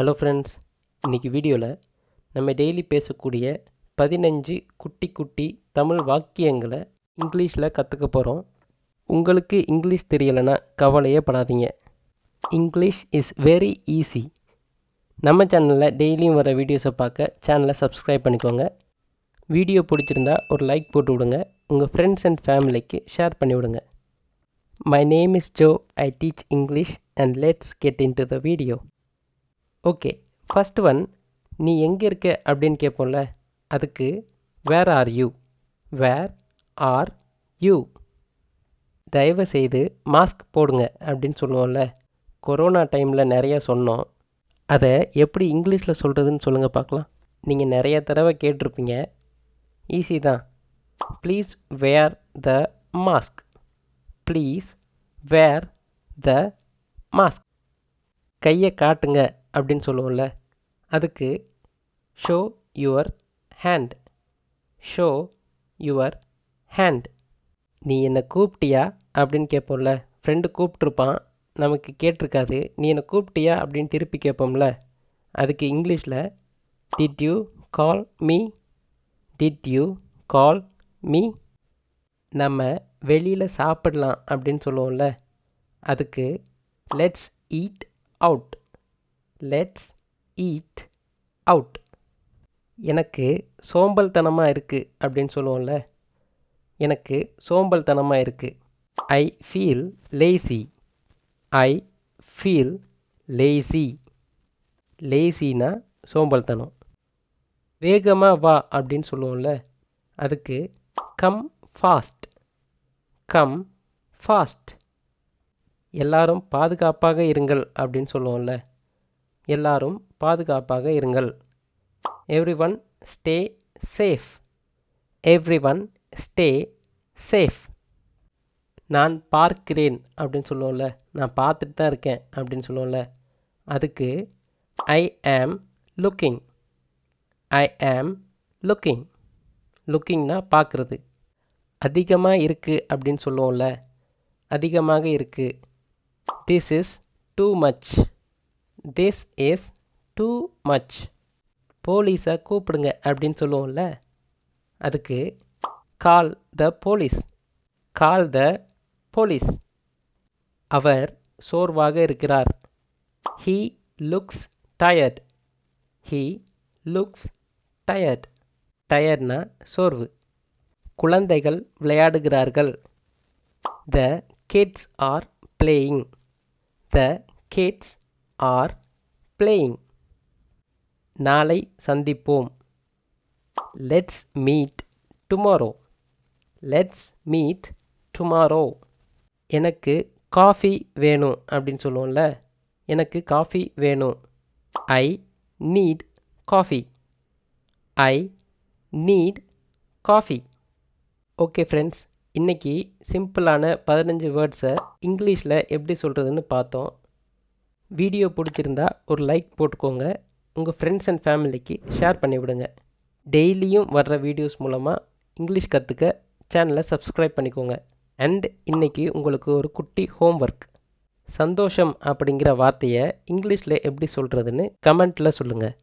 Hello friends இன்றைக்கி வீடியோவில் நம்ம டெய்லி பேசக்கூடிய பதினஞ்சு குட்டி குட்டி தமிழ் வாக்கியங்களை இங்கிலீஷில் கற்றுக்க போகிறோம் உங்களுக்கு இங்கிலீஷ் தெரியலைன்னா கவலையே படாதீங்க. இங்கிலீஷ் இஸ் வெரி ஈஸி நம்ம சேனலில் டெய்லியும் வர வீடியோஸை பார்க்க சேனலை சப்ஸ்கிரைப் பண்ணிக்கோங்க. வீடியோ பிடிச்சிருந்தா ஒரு லைக் போட்டு விடுங்க. உங்கள் ஃப்ரெண்ட்ஸ் அண்ட் ஃபேமிலிக்கு ஷேர் பண்ணி விடுங்க. My name is Jo I teach English and let's get into the video okay first one நீ எங்கே இருக்க அப்படின்னு கேட்போம்ல அதுக்கு where are you where are you தயவு செய்து மாஸ்க் போடுங்க அப்படின்னு சொல்லுவோம்ல கொரோனா டைமில் நிறைய சொன்னோம். அதை எப்படி இங்கிலீஷில் சொல்கிறதுன்னு சொல்லுங்கள் பார்க்கலாம். நீங்கள் நிறைய தடவை கேட்டிருப்பீங்க. ஈஸி தான். Please wear the mask please wear the mask கையை காட்டுங்க அப்படின்னு சொல்லுவோம்ல அதுக்கு show your hand show your hand நீ என்னை கூப்பிட்டியா அப்படின்னு கேட்போம்ல ஃப்ரெண்டு கூப்பிட்ருப்பான் நமக்கு கேட்டிருக்காது நீ என்னை கூப்பிட்டியா அப்படின்னு திருப்பி கேட்போம்ல அதுக்கு இங்கிலீஷில் did you call me did you call me நம்ம வெளியில் சாப்பிடலாம் அப்படின்னு சொல்லுவோம்ல அதுக்கு let's eat out let's eat out எனக்கு சோம்பல்தனமாக இருக்குது அப்படின்னு சொல்லுவோம்ல. எனக்கு சோம்பல்தனமாக இருக்குது I feel lazy I feel lazy லேசினா சோம்பல்தனம். வேகமாக வா அப்படின்னு சொல்லுவோம்ல. அதுக்கு கம் ஃபாஸ்ட் கம் ஃபாஸ்ட் எல்லாரும் பாதுகாப்பாக இருங்கள் அப்படின்னு சொல்லுவோம்ல. எல்லாரும் பாதுகாப்பாக இருங்கள். Everyone stay safe everyone stay safe நான் பார்க்கிறேன் அப்படின்னு சொல்லுவோம்ல. நான் பார்த்துட்டு தான் இருக்கேன் அப்படின்னு சொல்லுவோம்ல. அதுக்கு ஐ ஆம் லுக்கிங் ஐ ஆம் லுக்கிங் லுக்கிங்னா பார்க்குறது. அதிகமாக இருக்குது அப்படின்னு சொல்லுவோம்ல. அதிகமாக இருக்குது this is too much this is too much போலீஸை கூப்பிடுங்க அப்படின்னு சொல்லுவோம்ல. அதுக்கு கால் the police call the police அவர் சோர்வாக இருக்கிறார். He looks tired he looks tired டயர்ட்னா சோர்வு. குழந்தைகள் விளையாடுகிறார்கள். The kids are playing the kids are playing நாளை சந்திப்போம். Let's meet tomorrow let's meet tomorrow எனக்கு காஃபி வேணும் அப்படின்னு சொல்லுவோம்ல. எனக்கு காஃபி வேணும். I need coffee I need coffee okay friends இன்றைக்கி சிம்பிளான பதினஞ்சு வேர்ட்ஸை இங்கிலீஷில் எப்படி சொல்கிறதுன்னு பார்த்தோம். வீடியோ பிடிச்சிருந்தா ஒரு லைக் போட்டுக்கோங்க. உங்கள் ஃப்ரெண்ட்ஸ் அண்ட் ஃபேமிலிக்கு ஷேர் பண்ணிவிடுங்க. டெய்லியும் வர்ற வீடியோஸ் மூலமாக இங்கிலீஷ் கற்றுக்க சேனலை சப்ஸ்கிரைப் பண்ணிக்கோங்க. அண்ட் இன்றைக்கி உங்களுக்கு ஒரு குட்டி ஹோம் ஒர்க் சந்தோஷம் அப்படிங்கிற வார்த்தையை இங்கிலீஷில் எப்படி சொல்கிறதுன்னு கமெண்ட்டில் சொல்லுங்கள்